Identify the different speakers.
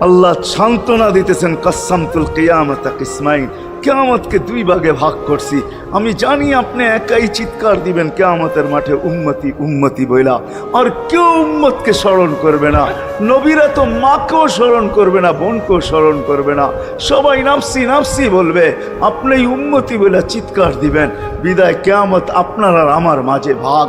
Speaker 1: আল্লাহ সান্ত্বনা দিতেছেন কাসামতুল কেয়ামতা কিসমাইন। কেয়ামতকে দুই ভাগে ভাগ করছি। আমি জানি আপনি একাই চিৎকার দিবেন, কেয়ামতের মাঠে উম্মতি উম্মতি বইলা। আর কেউ উম্মতকে স্মরণ করবে না। নবীরা তো মাকেও স্মরণ করবে না, বোনকেও স্মরণ করবে না। সবাই নাফসি নাফসি বলবে, আপনি উম্মতি বইলা চিৎকার দিবেন। বিদায় কেয়ামত আপনার আর আমার মাঝে ভাগ।